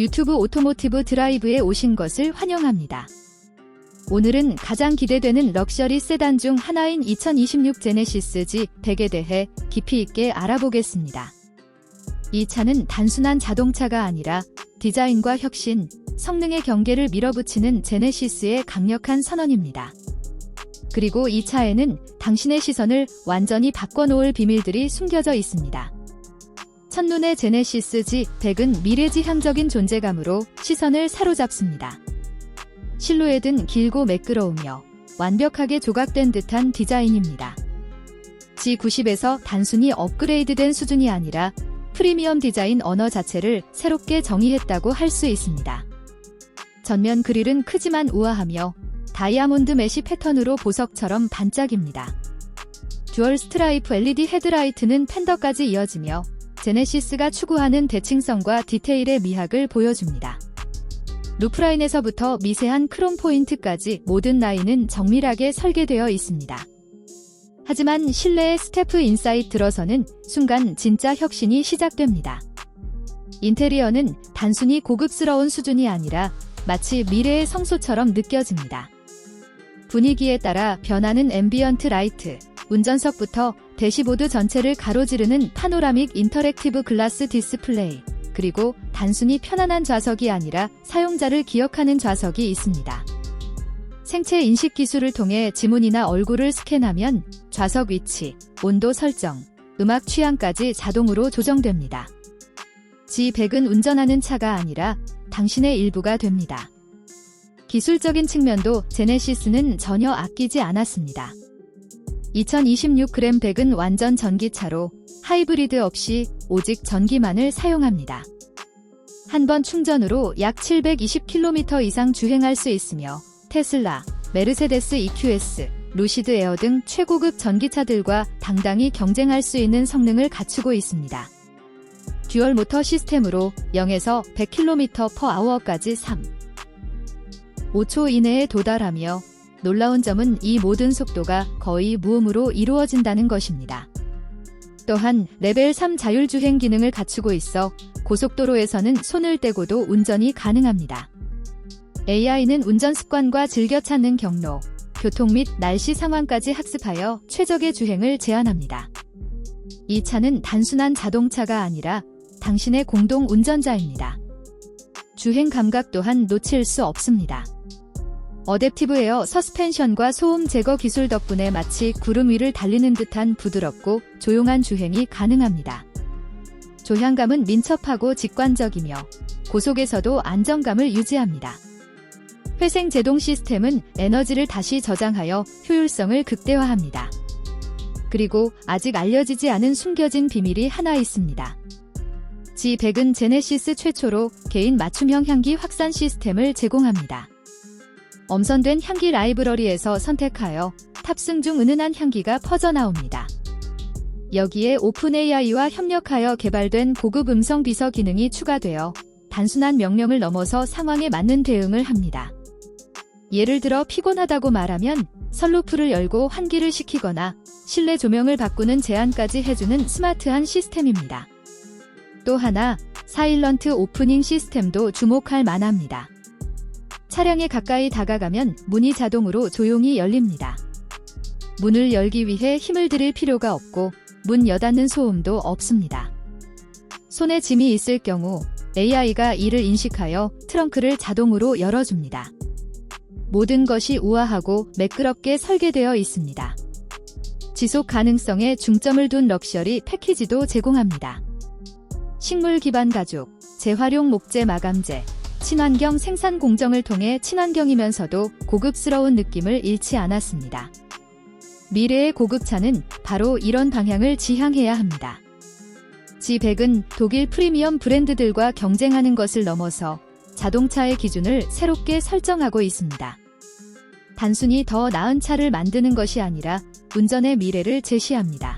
유튜브 오토모티브 드라이브에 오신 것을 환영합니다. 오늘은 가장 기대되는 럭셔리 세단 중 하나인 2026 제네시스 G100에 대해 깊이 있게 알아보겠습니다. 이 차는 단순한 자동차가 아니라 디자인과 혁신, 성능의 경계를 밀어붙이는 제네시스의 강력한 선언입니다. 그리고 이 차에는 당신의 시선을 완전히 바꿔놓을 비밀들이 숨겨져 있습니다. 첫눈의 제네시스 G100은 미래지향적인 존재감으로 시선을 사로잡습니다. 실루엣은 길고 매끄러우며 완벽하게 조각된 듯한 디자인입니다. G90에서 단순히 업그레이드된 수준이 아니라 프리미엄 디자인 언어 자체를 새롭게 정의했다고 할 수 있습니다. 전면 그릴은 크지만 우아하며 다이아몬드 메시 패턴으로 보석처럼 반짝입니다. 듀얼 스트라이프 LED 헤드라이트는 팬더까지 이어지며 제네시스가 추구하는 대칭성과 디테일의 미학을 보여줍니다. 루프라인에서부터 미세한 크롬 포인트까지 모든 라인은 정밀하게 설계되어 있습니다. 하지만 실내의 스태프 인사이트 들어서는 순간 진짜 혁신이 시작됩니다. 인테리어는 단순히 고급스러운 수준이 아니라 마치 미래의 성소처럼 느껴집니다. 분위기에 따라 변하는 앰비언트 라이트, 운전석부터 대시보드 전체를 가로지르는 파노라믹 인터랙티브 글라스 디스플레이, 그리고 단순히 편안한 좌석이 아니라 사용자를 기억하는 좌석이 있습니다. 생체 인식 기술을 통해 지문이나 얼굴을 스캔하면 좌석 위치, 온도 설정, 음악 취향까지 자동으로 조정됩니다. G100은 운전하는 차가 아니라 당신의 일부가 됩니다. 기술적인 측면도 제네시스는 전혀 아끼지 않았습니다. 2026g 100은 완전 전기차로 하이브리드 없이 오직 전기만을 사용합니다. 한 번 충전으로 약 720km 이상 주행할 수 있으며 테슬라, 메르세데스 EQS, 루시드 에어 등 최고급 전기차들과 당당히 경쟁할 수 있는 성능을 갖추고 있습니다. 듀얼 모터 시스템으로 0에서 100km/h까지 3. 5초 이내에 도달하며 놀라운 점은 이 모든 속도가 거의 무음으로 이루어진다는 것입니다. 또한 레벨 3 자율주행 기능을 갖추고 있어 고속도로에서는 손을 떼고도 운전이 가능합니다. AI는 운전 습관과 즐겨 찾는 경로, 교통 및 날씨 상황까지 학습하여 최적의 주행을 제안합니다. 이 차는 단순한 자동차가 아니라 당신의 공동 운전자입니다. 주행 감각 또한 놓칠 수 없습니다. 어댑티브 에어 서스펜션과 소음 제거 기술 덕분에 마치 구름 위를 달리는 듯한 부드럽고 조용한 주행이 가능합니다. 조향감은 민첩하고 직관적이며 고속에서도 안정감을 유지합니다. 회생 제동 시스템은 에너지를 다시 저장하여 효율성을 극대화합니다. 그리고 아직 알려지지 않은 숨겨진 비밀이 하나 있습니다. G100은 제네시스 최초로 개인 맞춤형 향기 확산 시스템을 제공합니다. 엄선된 향기 라이브러리에서 선택하여 탑승 중 은은한 향기가 퍼져나옵니다. 여기에 오픈 AI와 협력하여 개발된 고급 음성 비서 기능이 추가되어 단순한 명령을 넘어서 상황에 맞는 대응을 합니다. 예를 들어 피곤하다고 말하면 선루프를 열고 환기를 시키거나 실내 조명을 바꾸는 제안까지 해주는 스마트한 시스템입니다. 또 하나, 사일런트 오프닝 시스템도 주목할 만합니다. 차량에 가까이 다가가면 문이 자동으로 조용히 열립니다. 문을 열기 위해 힘을 들일 필요가 없고 문 여닫는 소음도 없습니다. 손에 짐이 있을 경우 AI가 이를 인식하여 트렁크를 자동으로 열어줍니다. 모든 것이 우아하고 매끄럽게 설계되어 있습니다. 지속 가능성에 중점을 둔 럭셔리 패키지도 제공합니다. 식물 기반 가죽, 재활용 목재 마감재, 친환경 생산 공정을 통해 친환경이면서도 고급스러운 느낌을 잃지 않았습니다. 미래의 고급차는 바로 이런 방향을 지향해야 합니다. G100은 독일 프리미엄 브랜드들과 경쟁하는 것을 넘어서 자동차의 기준을 새롭게 설정하고 있습니다. 단순히 더 나은 차를 만드는 것이 아니라 운전의 미래를 제시합니다.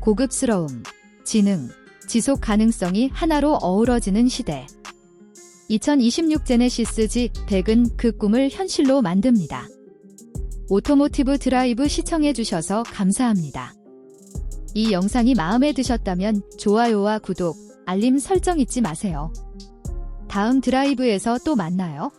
고급스러움, 지능, 지속 가능성이 하나로 어우러지는 시대. 2026 제네시스 G100은 그 꿈을 현실로 만듭니다. 오토모티브 드라이브 시청해주셔서 감사합니다. 이 영상이 마음에 드셨다면 좋아요와 구독, 알림 설정 잊지 마세요. 다음 드라이브에서 또 만나요.